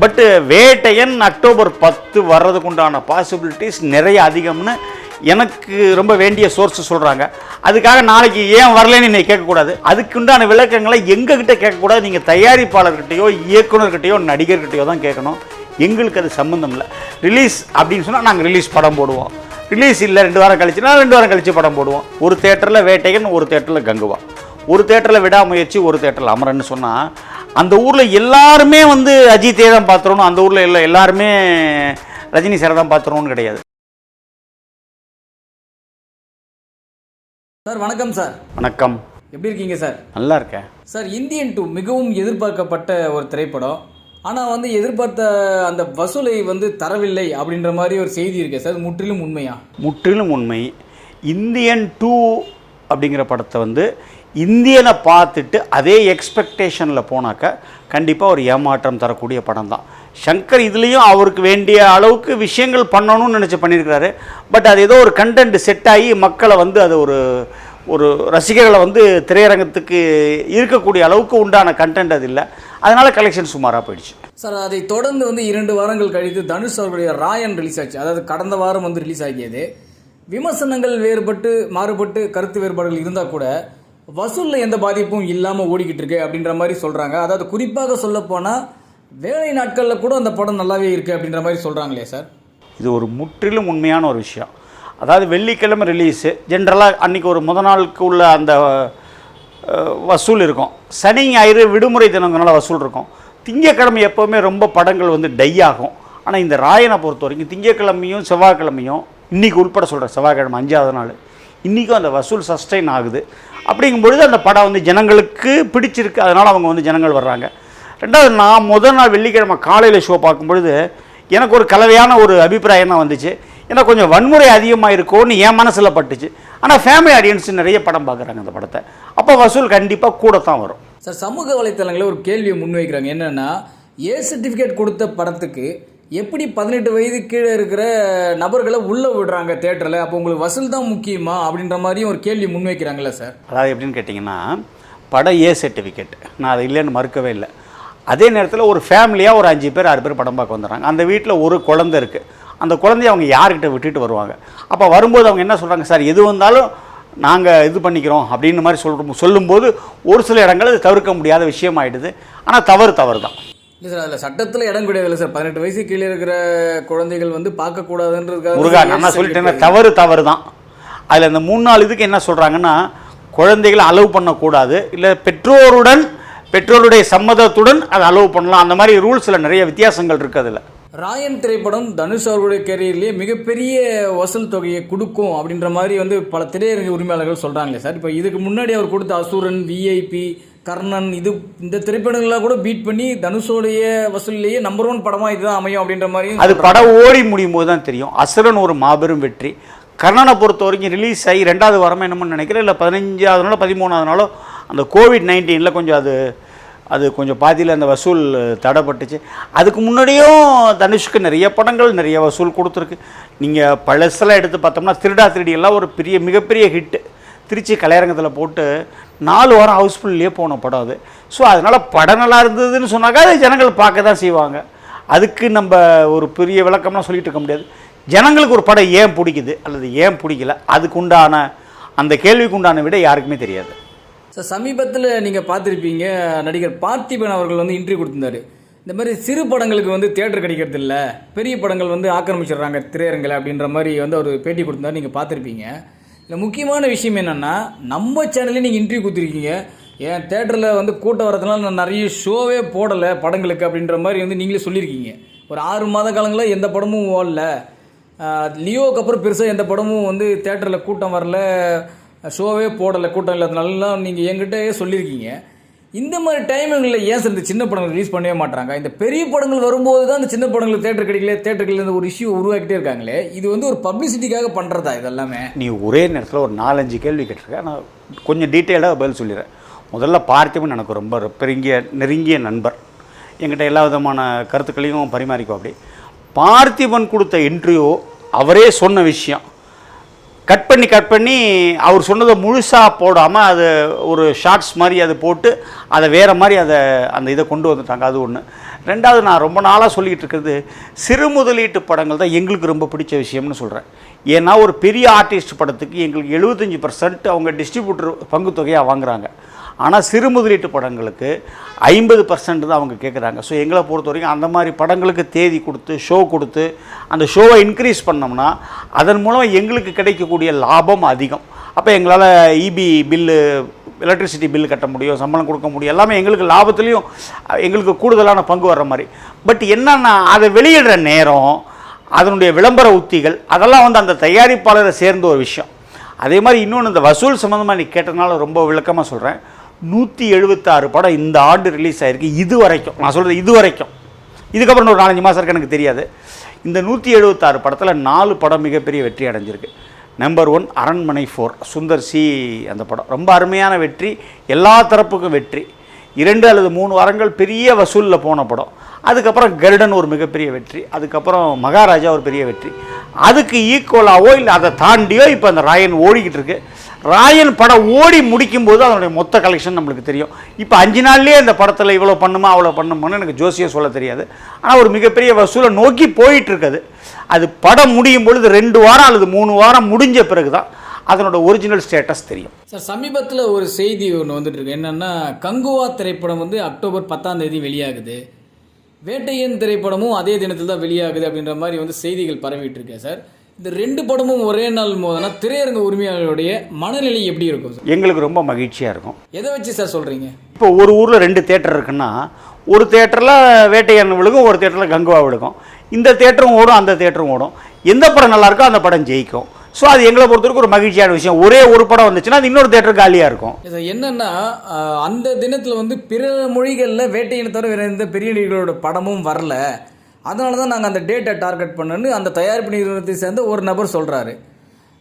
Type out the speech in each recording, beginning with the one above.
பட்டு uh, Vettaiyan October பத்து வர்றதுக்கு உண்டான பாசிபிலிட்டிஸ் நிறைய அதிகம்னு எனக்கு ரொம்ப வேண்டிய சோர்ஸ் சொல்கிறாங்க அதுக்காக நாளைக்கு ஏன் வரலன்னு நீங்கள் கேட்கக்கூடாது. அதுக்குண்டான விளக்கங்களை எங்ககிட்ட கேட்கக்கூடாது. நீங்கள் தயாரிப்பாளர்கிட்டையோ இயக்குனர்கிட்டையோ நடிகர்கிட்டையோ தான் கேட்கணும். எங்களுக்கு அது சம்மந்தம் இல்லை. ரிலீஸ் அப்படின்னு சொன்னால் நாங்கள் ரிலீஸ் படம் போடுவோம். ரிலீஸ் இல்லை ரெண்டு வாரம் கழிச்சுனா ரெண்டு வாரம் கழித்து படம் போடுவோம். ஒரு தேட்டரில் வேட்டையன் ஒரு தேட்டரில் கங்குவா. ஒரு தேட்டரில் விடாமுயற்சி ஒரு தேட்டரில் அமரன்னு சொன்னால் அந்த ஊரில் எல்லாருமே வந்து அஜித்தே தான் பார்த்துறணும் அந்த ஊரில் இல்லை எல்லாருமே ரஜினி சாரை தான் பார்த்துறோன்னு கிடையாது. சார் வணக்கம் சார் வணக்கம். எப்படி இருக்கீங்க சார் நல்லா இருக்கேன். சார் இந்தியன் டூ மிகவும் எதிர்பார்க்கப்பட்ட ஒரு திரைப்படம். ஆனால் வந்து எதிர்பார்த்த அந்த வசூலை வந்து தரவில்லை அப்படின்ற மாதிரி ஒரு செய்தி இருக்கு சார் முற்றிலும் உண்மையா? முற்றிலும் உண்மை. இந்தியன் டூ அப்படிங்கிற படத்தை வந்து இந்தியனை பார்த்துட்டு அதே எக்ஸ்பெக்டேஷனில் போனாக்க கண்டிப்பாக ஒரு ஏமாற்றம் தரக்கூடிய படம் தான். சங்கர் இதுலேயும் அவருக்கு வேண்டிய அளவுக்கு விஷயங்கள் பண்ணணும்னு நினச்சி பண்ணியிருக்கிறாரு. பட் அது ஏதோ ஒரு கண்டென்ட் செட் ஆகி மக்களை வந்து அது ஒரு ஒரு ரசிகர்களை வந்து திரையரங்கத்துக்கு இருக்கக்கூடிய அளவுக்கு உண்டான கண்டென்ட் அது இல்லை. அதனால் கலெக்ஷன் சுமாராக போயிடுச்சு. சார் அதை தொடர்ந்து வந்து இரண்டு வாரங்கள் கழித்து தனுஷ் அவருடைய ராயன் ரிலீஸ் ஆச்சு. அதாவது கடந்த வாரம் வந்து ரிலீஸ் ஆகியது. விமர்சனங்கள் வேறுபட்டு மாறுபட்டு கருத்து வேறுபாடுகள் இருந்தால் கூட வசூலில் எந்த பாதிப்பும் இல்லாமல் ஓடிக்கிட்டு இருக்கு அப்படின்ற மாதிரி சொல்கிறாங்க அதாவது குறிப்பாக சொல்லப்போனால் வேலை நாட்களில் கூட அந்த படம் நல்லாவே இருக்குது அப்படின்ற மாதிரி சொல்கிறாங்களே சார்? இது ஒரு முற்றிலும் உண்மையான ஒரு விஷயம். அதாவது வெள்ளிக்கிழமை ரிலீஸு ஜென்ரலாக அன்றைக்கி ஒரு முத நாளுக்கு உள்ள அந்த வசூல் இருக்கும். சனி ஞாயிறு விடுமுறை தினங்களால் வசூல் இருக்கும். திங்கக்கிழமை எப்போவுமே ரொம்ப படங்கள் வந்து டை ஆகும். ஆனால் இந்த ராயனை பொறுத்த வரைக்கும் திங்கக்கிழமையும் செவ்வாய்க்கிழமையும் இன்றைக்கி உள்பட சொல்கிறேன் செவ்வாய்க்கிழமை அஞ்சாவது நாள் இன்றைக்கும் அந்த வசூல் சஸ்டைன் ஆகுது. அப்படிங்கும்பொழுது அந்த படம் வந்து ஜனங்களுக்கு பிடிச்சிருக்கு. அதனால் அவங்க வந்து ஜனங்கள் வர்றாங்க. ரெண்டாவது நான் முதல் நாள் வெள்ளிக்கிழமை காலையில் ஷோ பார்க்கும்பொழுது எனக்கு ஒரு கலவையான ஒரு அபிப்பிராயம் தான் வந்துச்சு. ஏன்னா கொஞ்சம் வன்முறை அதிகமாக இருக்கும்னு என் மனசில் பட்டுச்சு. ஆனால் ஃபேமிலி ஆடியன்ஸ் நிறைய படம் பார்க்குறாங்க அந்த படத்தை. அப்போ வசூல் கண்டிப்பாக கூட தான் வரும். சார் சமூக வலைத்தளங்களில் ஒரு கேள்வியை முன்வைக்கிறாங்க. என்னென்னா ஏ சர்டிஃபிகேட் கொடுத்த படத்துக்கு எப்படி பதினெட்டு வயது கீழே இருக்கிற நபர்களை உள்ளே விடுறாங்க தேட்டரில்? அப்போ உங்களுக்கு வசூல் தான் முக்கியமா? அப்படின்ற மாதிரியும் ஒரு கேள்வி முன்வைக்கிறாங்கல்ல சார். அதாவது எப்படின்னு கேட்டிங்கன்னா படம் ஏ சர்டிஃபிகேட் நான் அதை இல்லைன்னு மறுக்கவே இல்லை. அதே நேரத்தில் ஒரு ஃபேமிலியாக ஒரு அஞ்சு பேர் ஆறு பேர் படம் பார்க்க வந்துடுறாங்க. அந்த வீட்டில் ஒரு குழந்தை இருக்குது அந்த குழந்தைய அவங்க யார்கிட்ட விட்டுட்டு வருவாங்க? அப்போ வரும்போது அவங்க என்ன சொல்கிறாங்க சார் எது வந்தாலும் நாங்கள் இது பண்ணிக்கிறோம் அப்படின்னு மாதிரி சொல்கிறோம் சொல்லும்போது ஒரு சில இடங்கள் அது தவிர்க்க முடியாத விஷயம் ஆகிடுது ஆனால் தவறு தவறு தான் இல்லை சார் அதில் சட்டத்தில் இடம் கிடையாது இல்லை சார். பதினெட்டு வயசு கீழே இருக்கிற குழந்தைகள் வந்து பார்க்கக்கூடாதுன்றதுக்காக முருகா நான் சொல்லிட்டேன்னா தவறு தவறு தான் அதில் இந்த மூணு நாள் இதுக்கு என்ன சொல்கிறாங்கன்னா குழந்தைகளை அலோவ் பண்ணக்கூடாது. இல்லை பெற்றோருடன் பெற்றோருடைய சம்மதத்துடன் அதை அலோவ் பண்ணலாம். அந்த மாதிரி ரூல்ஸில் நிறைய வித்தியாசங்கள் இருக்குது அதில். ராயன் திரைப்படம் தனுஷ் அவர்களுடைய கேரியர்லேயே மிகப்பெரிய வசூல் தொகையை கொடுக்கும் அப்படின்ற மாதிரி வந்து பல திரையரங்க உரிமையாளர்கள் சொல்கிறாங்களே சார். இப்போ இதுக்கு முன்னாடி அவர் கொடுத்த அசுரன் விஐபி கர்ணன் இது இந்த திரைப்படங்கள்லாம் கூட பீட் பண்ணி தனுஷோடைய வசூல்லையே நம்பர் ஒன் படமாக இதுதான் அமையும் அப்படின்ற மாதிரி அது படம் ஓடி முடியும் போது தான் தெரியும். அசுரன் ஒரு மாபெரும் வெற்றி. கர்ணனை பொறுத்த வரைக்கும் ரிலீஸ் ஆகி ரெண்டாவது வாரமாக என்னமோ நினைக்கிறேன். இல்லை பதினஞ்சாவது நாளோ பதிமூணாவது நாளோ அந்த கோவிட் நைன்டீனில் கொஞ்சம் அது அது கொஞ்சம் பாதியில் அந்த வசூல் தடைப்பட்டுச்சு. அதுக்கு முன்னாடியும் தனுஷ்க்கு நிறைய படங்கள் நிறைய வசூல் கொடுத்துருக்கு. நீங்கள் பழசெல்லாம் எடுத்து பார்த்தோம்னா திருடா திருடி எல்லாம் ஒரு பெரிய மிகப்பெரிய ஹிட்டு திருச்சி கலையரங்கத்தில் போட்டு நாலு வாரம் ஹவுஸ்ஃபுல்லையே போன படம் அது. ஸோ அதனால் படம் நல்லா இருந்ததுன்னு சொன்னாக்கா அது ஜனங்கள் பார்க்க தான் செய்வாங்க. அதுக்கு நம்ம ஒரு பெரிய விளக்கம்லாம் சொல்லிட்டு இருக்க முடியாது. ஜனங்களுக்கு ஒரு படம் ஏன் பிடிக்குது அல்லது ஏன் பிடிக்கல அதுக்கு உண்டான அந்த கேள்விக்கு உண்டான விட யாருக்குமே தெரியாது. ஸோ சமீபத்தில் நீங்கள் பார்த்துருப்பீங்க நடிகர் பார்த்திபன் அவர்கள் வந்து இன்டர்வியூ கொடுத்துருந்தாரு. இந்த மாதிரி சிறு படங்களுக்கு வந்து தேட்டர் கிடைக்கிறதில்ல பெரிய படங்கள் வந்து ஆக்கிரமிச்சிடுறாங்க திரையரங்கில் அப்படின்ற மாதிரி வந்து அவர் பேட்டி கொடுத்துருந்தாரு நீங்கள் பார்த்துருப்பீங்க. இதில் முக்கியமான விஷயம் என்னென்னா நம்ம சேனல்லே நீங்கள் இன்டர்வியூ கொடுத்துருக்கீங்க. ஏன் தேட்டரில் வந்து கூட்டம் வரதுனால நான் நிறைய ஷோவே போடலை படங்களுக்கு அப்படின்ற மாதிரி வந்து நீங்களே சொல்லியிருக்கீங்க. ஒரு ஆறு மாத காலங்களில் எந்த படமும் ஓடல. லியோவுக்கு அப்புறம் பெருசாக எந்த படமும் வந்து தேட்டரில் கூட்டம் வரல ஷோவே போடலை கூட்டம் இல்லாதனாலலாம் நீங்கள் என்கிட்டயே சொல்லியிருக்கீங்க. இந்த மாதிரி டைமிங்கில் ஏன் சார் இந்த சின்ன படங்கள் ரிலீஸ் பண்ணவே மாட்டாங்க இந்த பெரிய படங்கள் வரும்போது தான் இந்த சின்ன படங்கள் தேட்டர் கிடைக்கல தேட்டர்கள் இந்த ஒரு இஷ்யூ உருவாக்கிட்டே இருக்காங்களே இது வந்து ஒரு பப்ளிசிட்டிக்காக பண்ணுறதா இதெல்லாமே நீ ஒரே நேரத்தில் ஒரு நாலஞ்சு கேள்வி கேட்டிருக்க நான் கொஞ்சம் டீட்டெயிலாக பதில் சொல்லிடுறேன். முதல்ல பார்த்திபன் எனக்கு ரொம்ப பெருங்கிய நெருங்கிய நண்பர். என்கிட்ட எல்லா விதமான கருத்துக்களையும் பரிமாறிக்கும் அப்படி பார்த்திபன் கொடுத்த இன்டர்வியூ அவரே சொன்ன விஷயம். கட் பண்ணி கட் பண்ணி அவர் சொன்னதை முழுசாக போடாமல் அது ஒரு ஷார்ட்ஸ் மாதிரி அது போட்டு அதை வேறு மாதிரி அதை அந்த இதை கொண்டு வந்துட்டாங்க. அது ஒன்று ரெண்டாவது நான் ரொம்ப நாளாக சொல்லிகிட்டு இருக்கிறது சிறு முதலீட்டு படங்கள் தான் எங்களுக்கு ரொம்ப பிடிச்ச விஷயம்னு சொல்கிறேன் ஏன்னா ஒரு பெரிய ஆர்டிஸ்ட் படத்துக்கு எங்களுக்கு எழுபத்தஞ்சி பர்சன்ட் அவங்க டிஸ்ட்ரிபியூட்டர் பங்கு தொகையாக வாங்குறாங்க. ஆனால் சிறு முதலீட்டு படங்களுக்கு ஐம்பது பர்சன்ட் தான் அவங்க கேட்குறாங்க ஸோ எங்களை பொறுத்த வரைக்கும் அந்த மாதிரி படங்களுக்கு தேதி கொடுத்து ஷோ கொடுத்து அந்த ஷோவை இன்க்ரீஸ் பண்ணோம்னா அதன் மூலம் எங்களுக்கு கிடைக்கக்கூடிய லாபம் அதிகம். அப்போ எங்களால் இபி பில்லு எலக்ட்ரிசிட்டி பில் கட்ட முடியும் சம்பளம் கொடுக்க முடியும். எல்லாமே எங்களுக்கு லாபத்துலேயும் எங்களுக்கு கூடுதலான பங்கு வர்ற மாதிரி. பட் என்னன்னா அதை வெளியிடுற நேரம் அதனுடைய விளம்பர உத்திகள் அதெல்லாம் வந்து அந்த தயாரிப்பாளரை சேர்ந்த ஒரு விஷயம். அதே மாதிரி இன்னொன்று இந்த வசூல் சம்மந்தமாக நீ கேட்டதுனால ரொம்ப விளக்கமாக சொல்கிறேன் நூற்றி எழுபத்தாறு படம் இந்த ஆண்டு ரிலீஸ் ஆகிருக்கு இது வரைக்கும். நான் சொல்கிறது இது வரைக்கும். இதுக்கப்புறம் ஒரு நாலஞ்சு மாதம் இருக்கு எனக்கு தெரியாது. இந்த நூற்றி எழுபத்தாறு படத்தில் நாலு படம் மிகப்பெரிய வெற்றி அடைஞ்சிருக்கு. Number one Aranmanai four Sundar C அந்த படம். ரொம்ப அருமையான வெற்றி. எல்லா தரப்புக்கும் வெற்றி. இரண்டு அல்லது மூணு வாரங்கள் பெரிய வசூலில் போன படம். அதுக்கப்புறம் கருடன் ஒரு மிகப்பெரிய வெற்றி. அதுக்கப்புறம் மகாராஜா ஒரு பெரிய வெற்றி. அதுக்கு ஈக்குவலாவோ இல்லை அதை தாண்டியோ இப்போ அந்த ராயன் ஓடிக்கிட்டு இருக்கு. ராயன் படம் ஓடி முடிக்கும்போது அதனுடைய மொத்த கலெக்ஷன் நம்மளுக்கு தெரியும். இப்போ அஞ்சு நாள்லேயே இந்த படத்தில் இவ்வளோ பண்ணுமா அவ்வளோ பண்ணுமான்னு எனக்கு ஜோசியம் சொல்ல தெரியாது. ஆனால் ஒரு மிகப்பெரிய வசூலை நோக்கி போயிட்டு இருக்குது. அது படம் முடியும் பொழுது ரெண்டு வாரம் அல்லது மூணு வாரம் முடிஞ்ச பிறகு தான் அதனோட ஒரிஜினல் ஸ்டேட்டஸ் தெரியும். சார் சமீபத்தில் ஒரு செய்தி ஒன்று வந்துட்டு இருக்கு. என்னன்னா கங்குவா திரைப்படம் வந்து அக்டோபர் பத்தாம் தேதி வெளியாகுது. வேட்டையன் திரைப்படமும் அதே தினத்தில் தான் வெளியாகுது அப்படின்ற மாதிரி வந்து செய்திகள் பரவிட்டு இருக்கேன் சார். இந்த ரெண்டு படமும் ஒரே நாள் மோதனா திரையரங்க உரிமையாளருடைய மனநிலை எப்படி இருக்கும் சார்? எங்களுக்கு ரொம்ப மகிழ்ச்சியாக இருக்கும். எதை வச்சு சார் சொல்கிறீங்க இப்போ ஒரு ஊரில் ரெண்டு தேட்டர் இருக்குன்னா ஒரு தேட்டரில் வேட்டையன் விழுகும் ஒரு தேட்டரில் கங்குவா விழுகும். இந்த தேட்டரும் ஓடும் அந்த தேட்டரும் ஓடும். எந்த படம் நல்லா இருக்கோ அந்த படம் ஜெயிக்கும். ஸோ அது எங்களை பொறுத்தவரைக்கும் ஒரு மகிழ்ச்சியான விஷயம். ஒரே ஒரு படம் வந்துச்சுன்னா அது இன்னொரு தேட்டர் காலியாக இருக்கும். இது என்னன்னா அந்த தினத்தில் வந்து பிற மொழிகளில் வேட்டையினை தவிர வேறு எந்த பெரிய நடிகர்களோட படமும் வரல. அதனால தான் நாங்கள் அந்த டேட்டை டார்கெட் பண்ணோன்னு அந்த தயாரிப்பு நிறுவனத்தை சேர்ந்த ஒரு நபர் சொல்கிறாரு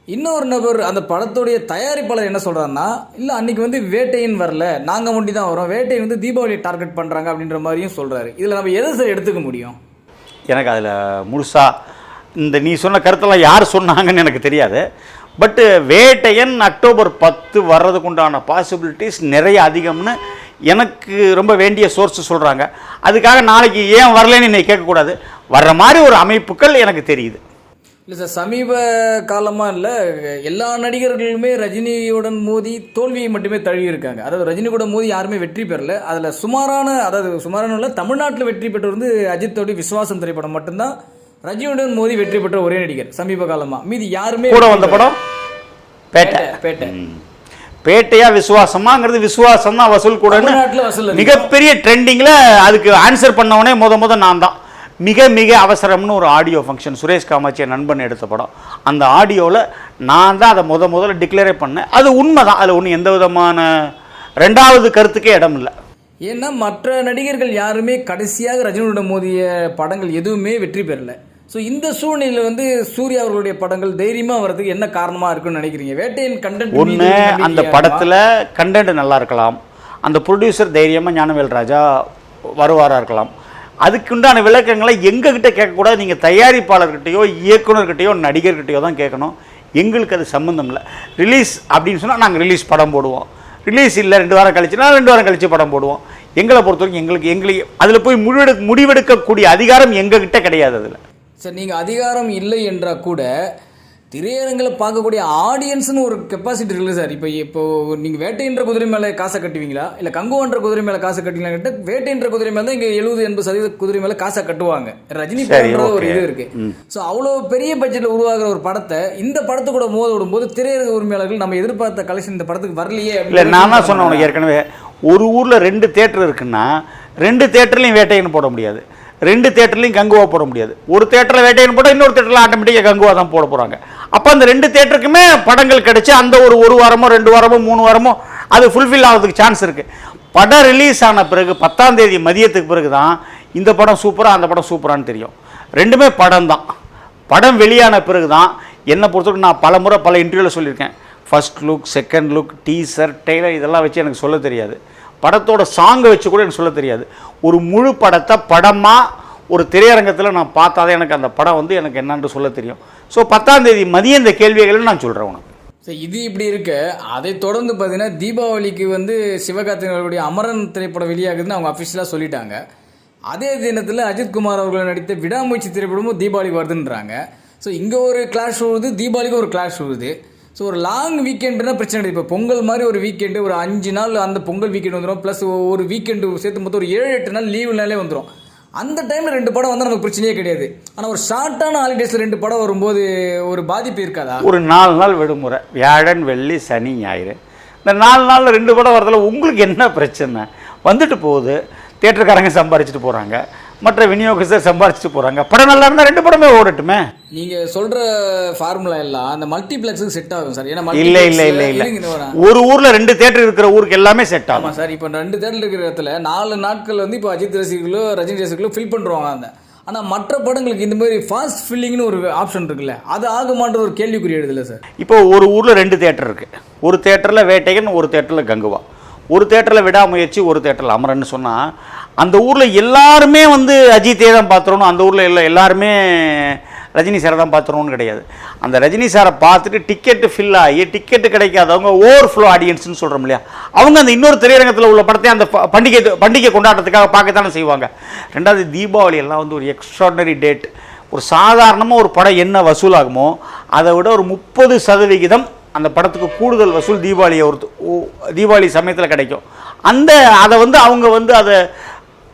இன்னொரு நபர் அந்த படத்துடைய தயாரிப்பாளர் என்ன சொல்கிறாருன்னா இல்லை அன்னைக்கு வந்து வேட்டையின் வரல. நாங்கள் முண்டி தான் வரோம். வேட்டையின் வந்து தீபாவளியை டார்கெட் பண்ணுறாங்க அப்படின்ற மாதிரியும் சொல்கிறாரு இதில் நம்ம எதை சார் எடுத்துக்க முடியும்? எனக்கு அதில் முழுசாக இந்த நீ சொன்ன கருத்தெல்லாம் யார் சொன்னாங்கன்னு எனக்கு தெரியாது. பட்டு வேட்டையன் அக்டோபர் பத்து வர்றதுக்கு உண்டான பாசிபிலிட்டிஸ் நிறைய அதிகம்னு எனக்கு ரொம்ப வேண்டிய சோர்ஸ் சொல்கிறாங்க அதுக்காக நாளைக்கு ஏன் வரலன்னு என்னை கேட்கக்கூடாது. வர்ற மாதிரி ஒரு அமைப்புகள் எனக்கு தெரியுது. இல்லை சார் சமீப காலமாக இல்லை எல்லா நடிகர்களுமே ரஜினியுடன் மோதி தோல்வியை மட்டுமே தழுவி இருக்காங்க அதாவது ரஜினி கூட மோதி யாருமே வெற்றி பெறல. அதில் சுமாரான அதாவது சுமாரான இல்லை தமிழ்நாட்டில் வெற்றி பெற்றது வந்து அஜித்தோடைய விஸ்வாசம் திரைப்படம் மட்டும்தான். ரஜினியுடன் மோதி வெற்றி பெற்ற ஒரே நடிகர். சமீப காலமாக மீதி யாருமே கூட வந்த படம்? பேட்டை. பேட்டை பேட்டை. பேட்டையா விசுவாசமாங்கிறது விசுவாசம் தான் வசூல் அதிகம். மிகப்பெரிய ட்ரெண்டிங்கில் அதுக்கு ஆன்சர் பண்ணவனே முத முத நான் தான். மிக மிக அவசரம்னு ஒரு ஆடியோ ஃபங்க்ஷன் சுரேஷ் காமாட்சி என் நண்பன் எடுத்த படம். அந்த ஆடியோவில் நான் தான் அதை முத முதல்ல டிக்ளேரே பண்ணேன். அது உண்மை தான் அதில் ஒன்றும் எந்த விதமான ரெண்டாவது கருத்துக்கே இடம் இல்லை. ஏன்னா மற்ற நடிகர்கள் யாருமே கடைசியாக ரஜினியுடன் மோதிய படங்கள் எதுவுமே வெற்றி பெறல. ஸோ இந்த சூழ்நிலையில் வந்து சூர்யா அவர்களுடைய படங்கள் தைரியமாக வர்றதுக்கு என்ன காரணமாக இருக்குன்னு நினைக்கிறீங்க? வேட்டையின் கண்டென்ட் ஒன்று அந்த படத்தில் கண்டென்ட் நல்லா இருக்கலாம். அந்த ப்ரொடியூசர் தைரியமாக ஞானவேல் ராஜா வருவாராக இருக்கலாம். அதுக்குண்டான விளக்கங்களை எங்ககிட்ட கேட்கக்கூடாது. நீங்கள் தயாரிப்பாளர்கிட்டயோ இயக்குனர்கிட்டயோ நடிகர்கிட்டயோ தான் கேட்கணும். எங்களுக்கு அது சம்மந்தம் இல்லை. ரிலீஸ் அப்படின்னு சொன்னால் நாங்கள் ரிலீஸ் படம் போடுவோம். ரிலீஸ் இல்லை ரெண்டு வாரம் கழிச்சுனா ரெண்டு வாரம் கழிச்சு படம் போடுவோம். எங்களை பொறுத்த வரைக்கும் எங்களுக்கு எங்களுக்கு அதில் போய் முடிவெடு முடிவெடுக்கக்கூடிய அதிகாரம் எங்ககிட்ட கிடையாது அதில். சார் நீங்கள் அதிகாரம் இல்லை என்றால் கூட திரையரங்கில் பார்க்கக்கூடிய ஆடியன்ஸ்னு ஒரு கெப்பாசிட்டி இருக்குல்ல சார்? இப்போ இப்போ நீங்கள் வேட்டைன்ற குதிரை மேலே காசை கட்டுவீங்களா? இல்லை கங்குவன்ற குதிரை மேலே காசை கட்டுவீங்களா கேட்டால் வேட்டைன்ற குதிரை மேலே தான் இங்கே எழுபது எண்பது சதவீத குதிரை மேலே காசை கட்டுவாங்க. ரஜினி படம்ன்ற ஒரு. இது இருக்கு. ஸோ அவ்வளோ பெரிய பட்ஜெட்டில் உருவாகிற ஒரு படத்தை இந்த படத்து கூட மோத விடும்போது திரையரங்க உரிமையாளர்கள் நம்ம எதிர்பார்த்த கலெக்ஷன் இந்த படத்துக்கு வரலையே இல்லை நான் தான் சொன்னேன் உனக்கு ஏற்கனவே. ஒரு ஊரில் ரெண்டு தேட்டர் இருக்குன்னா ரெண்டு தேட்டர்லையும் வேட்டையன் போட முடியாது. ரெண்டு தேட்டர்லையும் கங்குவா போட முடியாது. ஒரு தேட்டரில் வேட்டையன் போட்டால் இன்னொரு தேட்டரில் ஆட்டோமேட்டிக்காக கங்குவா தான் போட போகிறாங்க அப்போ அந்த ரெண்டு தேட்டருக்குமே படங்கள் கிடச்சி அந்த ஒரு ஒரு வாரமோ ரெண்டு வாரமோ மூணு வாரமோ அது ஃபுல்ஃபில் ஆகிறதுக்கு சான்ஸ் இருக்குது படம் ரிலீஸ் ஆன பிறகு பத்தாம் தேதி மதியத்துக்கு பிறகு தான் இந்த படம் சூப்பராக அந்த படம் சூப்பரான்னு தெரியும். ரெண்டுமே படம் தான். படம் வெளியான பிறகு தான் என்னை பொறுத்தவரைக்கும் நான் பல முறை பல இன்டர்வியூவில் சொல்லியிருக்கேன். First look second look teaser trailer இதெல்லாம் வச்சு எனக்கு சொல்ல தெரியாது. படத்தோட சாங்கை வச்சு கூட எனக்கு சொல்ல தெரியாது. ஒரு முழு படத்தை படமாக ஒரு திரையரங்கத்தில் நான் பார்த்தாதான் எனக்கு அந்த படம் வந்து எனக்கு என்னன்னு சொல்ல தெரியும். ஸோ பத்தாம் தேதி மதியம் இந்த கேள்விகளை நான் சொல்கிறேன் உனக்கு. ஸோ இது இப்படி இருக்க. அதை தொடர்ந்து பார்த்தீங்கன்னா தீபாவளிக்கு வந்து சிவகார்த்திகேயனுடைய அமரன் திரைப்படம் வெளியாகுதுன்னு அவங்க அஃபிஷியலாக சொல்லிட்டாங்க. அதே தினத்தில் அஜித்குமார் அவர்கள் நடித்த விடாமுயற்சி திரைப்படமும் தீபாவளி வருதுன்றாங்க. ஸோ இங்கே ஒரு கிளாஷ் வருது தீபாவளிக்கு ஒரு கிளாஷ் வருது. ஸோ ஒரு லாங் வீக்கெண்டுனா பிரச்சனை இல்லை இப்போ பொங்கல் மாதிரி ஒரு வீக்கெண்டு ஒரு அஞ்சு நாள் அந்த பொங்கல் வீக்கெண்டு வந்துடும் ப்ளஸ் ஒரு வீக்கெண்டு சேர்த்து மொத்தம் ஒரு ஏழு எட்டு நாள் லீவுனாலே வந்துடும் அந்த டைமில் ரெண்டு படம் வந்தால் நமக்கு பிரச்சனையே கிடையாது. ஆனால் ஒரு ஷார்ட்டான ஹாலிடேஸில் ரெண்டு படம் வரும்போது ஒரு பாதிப்பு இருக்காதா? ஒரு நாலு நாள் விடுமுறை. வியாழன் வெள்ளி சனி ஞாயிறு. இந்த நாலு நாளில் ரெண்டு படம் வரதில் உங்களுக்கு என்ன பிரச்சனை? வந்துட்டு போகுது. தேட்டருக்காரங்க சம்பாரிச்சிட்டு போகிறாங்க மற்ற விநியோகஸ்தர் சம்பாரிச்சிட்டு போகிறாங்க படம் நல்லா இருந்தால் ரெண்டு படமே ஓடட்டுமே. நீங்கள் சொல்கிற ஃபார்முலா எல்லாம் அந்த மல்டிப்ளெக்ஸுக்கு செட் ஆகும் சார். ஏன்னா இல்லை இல்லை இல்லை இல்லை. ஒரு ஊரில் ரெண்டு தேட்டர் இருக்கிற ஊருக்கு எல்லாமே செட் ஆகும். சார் இப்போ ரெண்டு தேட்டர் இருக்கிற இடத்துல நாலு நாட்கள் வந்து இப்போ அஜித் ரசிகர்களோ ரஜினி ரசிகர்களோ ஃபில் பண்ணுறாங்க அந்த ஆனால் மற்ற படங்களுக்கு இந்த மாதிரி ஃபாஸ்ட் ஃபில்லிங்னு ஒரு ஆப்ஷன் இருக்குல்ல அது ஆகுமான்ற ஒரு கேள்விக்குறி எழுதுல சார். இப்போ ஒரு ஊரில் ரெண்டு தேட்டர் இருக்குது ஒரு தேட்டரில் வேட்டையன் ஒரு தேட்டரில் கங்குவா. ஒரு தேட்டரில் விடாமுயற்சி ஒரு தேட்டரில் அமரன்னு சொன்னால் அந்த ஊரில் எல்லாருமே வந்து அஜித்தே தான் பார்த்துருணும் அந்த ஊரில் எல்லா எல்லாருமே ரஜினி சாரை தான் பார்த்துருவோம்னு கிடையாது. அந்த ரஜினி சாரை பார்த்துட்டு டிக்கெட்டு ஃபில் ஆகி டிக்கெட்டு கிடைக்காதவங்க ஓவர் ஃப்ளோ ஆடியன்ஸ்னு சொல்கிறோம் இல்லையா? அவங்க அந்த இன்னொரு திரையரங்கத்தில் உள்ள படத்தை அந்த ப- பண்டிகை பண்டிகை கொண்டாட்டத்துக்காக பார்க்கத்தானே செய்வாங்க. ரெண்டாவது தீபாவளி எல்லாம் வந்து ஒரு எக்ஸ்ட்ராடனரி டேட் ஒரு சாதாரணமாக ஒரு படம் என்ன வசூலாகுமோ அதை விட ஒரு முப்பது சதவிகிதம் அந்த படத்துக்கு கூடுதல் வசூல் தீபாவளியை ஒரு தீபாவளி சமயத்தில் கிடைக்கும். அந்த அதை வந்து அவங்க வந்து அதை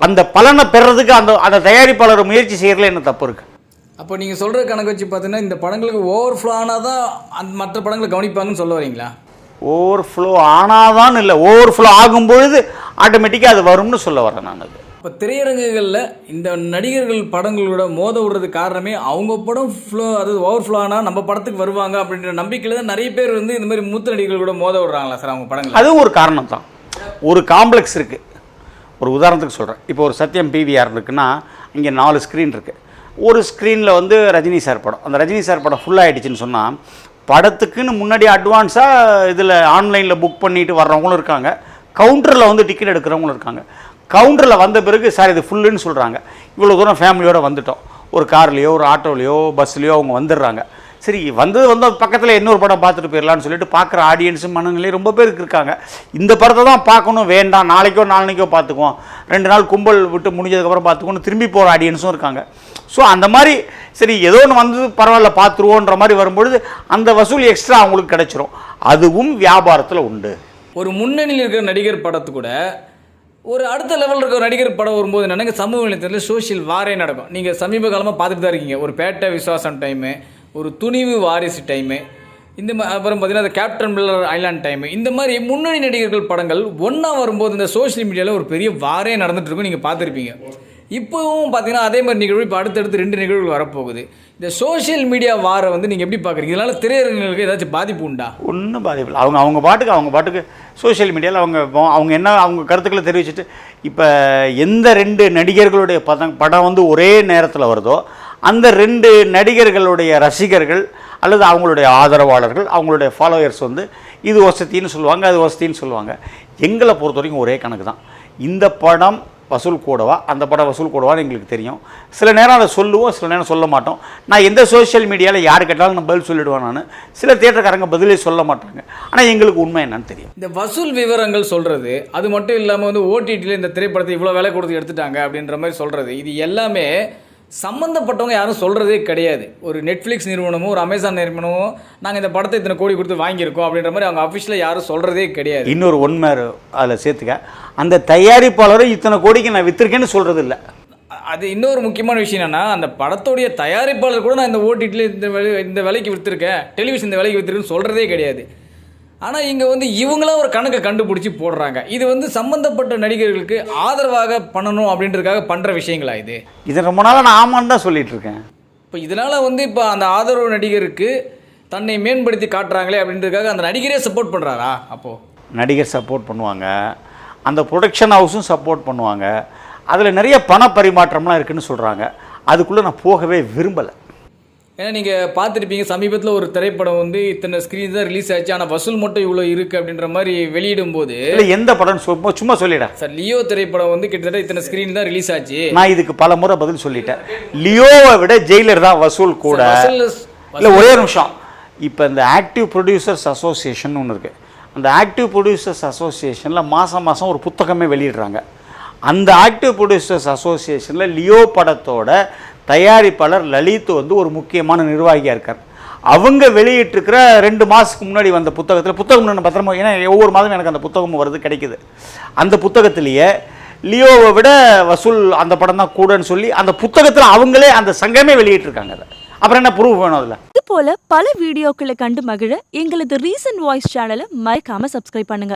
அந்த பலனை பெறதுக்கு அந்த அந்த தயாரிப்பாளர் முயற்சி செய்யறதுல என்ன தப்பு இருக்குது அப்போ நீங்கள் சொல்கிற கணக்கு வச்சு பார்த்தீங்கன்னா இந்த படங்களுக்கு ஓவர் ஃப்ளோ ஆனால் தான் அந்த மற்ற படங்களை கவனிப்பாங்கன்னு சொல்ல வரீங்களா? ஓவர் ஃப்ளோ ஆனாதான் இல்லை ஓவர் ஃப்ளோ ஆகும்பொழுது ஆட்டோமேட்டிக்காக அது வரும்னு சொல்ல வரேன் நான் அது. இப்போ திரையரங்குகளில் இந்த நடிகர்கள் படங்களோட மோத விடுறது காரணமே அவங்க படம் ஃப்ளோ அதாவது ஓவர் ஃப்ளோ ஆனால் நம்ம படத்துக்கு வருவாங்க அப்படின்ற நம்பிக்கையில் தான் நிறைய பேர் வந்து இந்த மாதிரி மூத்த நடிகர்கள் கூட மோத விடுறாங்களா சார் அவங்க படங்கள்? அதுவும் ஒரு காரணம் தான் ஒரு காம்ப்ளெக்ஸ் இருக்குது ஒரு உதாரணத்துக்கு சொல்கிறேன் இப்போ ஒரு சத்யம் பிவிஆர் இருக்குன்னா இங்கே நாலு ஸ்க்ரீன் இருக்குது ஒரு ஸ்க்ரீனில் வந்து ரஜினி சார் படம். அந்த ரஜினி சார் படம் ஃபுல்லாகிடுச்சின்னு சொன்னால் படத்துக்குன்னு முன்னாடி அட்வான்ஸாக இதில் ஆன்லைனில் புக் பண்ணிட்டு வர்றவங்களும் இருக்காங்க. கவுண்டரில் வந்து டிக்கெட் எடுக்கிறவங்களும் இருக்காங்க. கவுண்டரில் வந்த பிறகு சார் இது ஃபுல்லுன்னு சொல்கிறாங்க இவ்வளோ தூரம் ஃபேமிலியோடு வந்துட்டோம். ஒரு கார்லேயோ ஒரு ஆட்டோலையோ பஸ்லேயோ அவங்க வந்துடுறாங்க. சரி வந்தது வந்து பக்கத்தில் இன்னொரு படம் பார்த்துட்டு போயிடலான்னு சொல்லிட்டு பார்க்குற ஆடியன்ஸும் மனநிலை ரொம்ப பேருக்கு இருக்காங்க. இந்த படத்தை தான் பார்க்கணும் வேண்டாம். நாளைக்கோ நாளைக்கோ பார்த்துக்குவோம். ரெண்டு நாள் கும்பல் விட்டு முடிஞ்சதுக்கப்புறம் பார்த்துக்கோன்னு திரும்பி போகிற ஆடியன்ஸும் இருக்காங்க. ஸோ அந்த மாதிரி சரி ஏதோ ஒன்று வந்து பரவாயில்ல பார்த்துருவோன்ற மாதிரி வரும்பொழுது அந்த வசூல் எக்ஸ்ட்ரா அவங்களுக்கு கிடைச்சிரும். அதுவும் வியாபாரத்தில் உண்டு. ஒரு முன்னணியில் இருக்கிற நடிகர் படத்து கூட ஒரு அடுத்த லெவலில் இருக்கிற நடிகர் படம் வரும்போது என்னங்க சமூக வலைத்தளத்தில் சோஷியல் வாரே நடக்கும். நீங்கள் சமீப காலமாக பார்த்துட்டு தான் இருக்கீங்க. ஒரு பேட்டை விசுவாசம் டைமு ஒரு துணிவு வாரிசு டைமு இந்த மா- அப்புறம் பார்த்தீங்கன்னா அந்த கேப்டன் மில்லர் ஐலாண்ட் டைமு இந்த மாதிரி முன்னணி நடிகர்கள் படங்கள் ஒன்றா வரும்போது இந்த சோஷியல் மீடியாவில் ஒரு பெரிய வாரே நடந்துகிட்ருக்கும் நீங்கள் பார்த்துருப்பீங்க. இப்போவும் பார்த்தீங்கன்னா அதே மாதிரி நிகழ்வு இப்போ அடுத்தடுத்து ரெண்டு நிகழ்வுகள் வரப்போகுது. இந்த சோஷியல் மீடியா வாரை வந்து நீங்கள் எப்படி பார்க்குறீங்க இதனால் திரையரங்குகளுக்கு ஏதாச்சும் பாதிப்பு உண்டா? ஒன்றும் பாதிப்பில்லை அவங்க அவங்க பாட்டுக்கு அவங்க பாட்டுக்கு சோஷியல் மீடியாவில் அவங்க அவங்க என்ன அவங்க கருத்துக்களை தெரிவிச்சுட்டு இப்போ எந்த ரெண்டு நடிகர்களுடைய பதம் படம் வந்து ஒரே நேரத்தில் வருதோ அந்த ரெண்டு நடிகர்களுடைய ரசிகர்கள் அல்லது அவங்களுடைய ஆதரவாளர்கள் அவங்களுடைய ஃபாலோயர்ஸ் வந்து இது வசதின்னு சொல்லுவாங்க அது வசதின்னு சொல்லுவாங்க. எங்களை பொறுத்த வரைக்கும் ஒரே கணக்கு தான் இந்த படம் வசூல் கூடவா? அந்த படம் வசூல் கூடவான்னு எங்களுக்கு தெரியும். சில நேரம் அதை சொல்லுவோம் சில நேரம் சொல்ல மாட்டோம். நான் எந்த சோஷியல் மீடியாவில் யார் கேட்டாலும் நான் பதில் சொல்லிடுவேன் நான். சில தேட்டருக்காரங்க பதிலே சொல்ல மாட்டாங்க. ஆனால் எங்களுக்கு உண்மை என்னன்னு தெரியும். இந்த வசூல் விவரங்கள் சொல்கிறது அது மட்டும் இல்லாமல் வந்து ஓடிடியில் இந்த திரைப்படத்தை இவ்வளோ விலை கொடுத்து எடுத்துட்டாங்க அப்படின்ற மாதிரி சொல்கிறது இது எல்லாமே சம்மந்தப்பட்டவங்க யாரும் சொல்கிறதே கிடையாது. ஒரு நெட்ஃப்ளிக்ஸ் நிறுவனமோ ஒரு அமேசான் நிறுவனமோ நாங்கள் இந்த படத்தை இத்தனை கோடி கொடுத்து வாங்கியிருக்கோம் அப்படின்ற மாதிரி அவங்க அஃபிஷியலாக யாரும் சொல்கிறதே கிடையாது. இன்னொரு உண்மை அதில் சேர்த்துக்க. அந்த தயாரிப்பாளரும் இத்தனை கோடிக்கு நான் வித்திருக்கேன்னு சொல்கிறது இல்லை அது இன்னொரு முக்கியமான விஷயம் என்னன்னா அந்த படத்துடைய தயாரிப்பாளர் கூட நான் இந்த ஓடிடியில் இந்த இந்த விலைக்கு விற்றுருக்கேன் டெலிவிஷன் இந்த விலைக்கு விற்றுருக்குன்னு சொல்கிறதே கிடையாது. ஆனால் இங்கே வந்து இவங்களா ஒரு கணக்கை கண்டுபிடிச்சி போடுறாங்க. இது வந்து சம்மந்தப்பட்ட நடிகர்களுக்கு ஆதரவாக பண்ணணும் அப்படின்றதுக்காக பண்ணுற விஷயங்களா இது? இதை ரொம்ப நாளாக நான் ஆமான்னு தான் சொல்லிட்டு இருக்கேன். இப்போ இதனால் வந்து இப்போ அந்த ஆதரவு நடிகருக்கு தன்னை மேம்படுத்தி காட்டுறாங்களே அப்படின்றதுக்காக அந்த நடிகரே சப்போர்ட் பண்ணுறாரா அப்போது நடிகர் சப்போர்ட் பண்ணுவாங்க. அந்த ப்ரொடக்ஷன் ஹவுஸும் சப்போர்ட் பண்ணுவாங்க. அதில் நிறைய பண பரிமாற்றம்லாம் இருக்குன்னு சொல்கிறாங்க அதுக்குள்ளே நான் போகவே விரும்பலை. ஏன்னா நீங்கள் பார்த்துருப்பீங்க சமீபத்தில் ஒரு திரைப்படம் வந்து இத்தனை ஸ்க்ரீன் தான் ரிலீஸ் ஆச்சு. ஆனால் வசூல் மட்டும் இவ்வளோ இருக்குது அப்படின்ற மாதிரி வெளியிடும் போது இல்லை எந்த படம்னு சும்மா சும்மா சொல்லிடேன். சார் லியோ திரைப்படம் வந்து கிட்டத்தட்ட இத்தனை ஸ்க்ரீன் தான் ரிலீஸ் ஆச்சு. நான் இதுக்கு பல முறை பதில் சொல்லிட்டேன். லியோவை விட ஜெயிலர் தான் வசூல் கூட. இல்லை ஒரே நிமிஷம். இப்போ இந்த ஆக்டிவ் ப்ரொடியூசர்ஸ் அசோசியேஷன் ஒன்று இருக்குது அந்த ஆக்டிவ் ப்ரொடியூசர்ஸ் அசோசியேஷனில் மாதம் மாதம் ஒரு புத்தகமே வெளியிடுறாங்க. அந்த ஆக்டிவ் ப்ரொடியூசர்ஸ் அசோசியேஷனில் லியோ படத்தோட தயாரிப்பாளர் லலித் வந்து ஒரு முக்கியமான நிர்வாகியாக இருக்கார். அவங்க வெளியிட்டிருக்கிற ரெண்டு மாதத்துக்கு முன்னாடி வந்த புத்தகத்தில் புத்தகம் பத்திரமா ஏன்னா ஒவ்வொரு மாதம் எனக்கு அந்த புத்தகம் வருது கிடைக்குது. அந்த புத்தகத்திலேயே லியோவை விட வசூல் அந்த படம் தான் கூடன்னு சொல்லி அந்த புத்தகத்தில் அவங்களே அந்த சங்கமே வெளியிட்டிருக்காங்க அதை. அப்புறம் என்ன ப்ரூஃப் வேணும் அதில்? இது போல பல வீடியோக்களை கண்டு மகிழ எங்களது ரீசன்ட் வாய்ஸ் சேனலை மறக்காம சப்ஸ்கிரைப் பண்ணுங்க.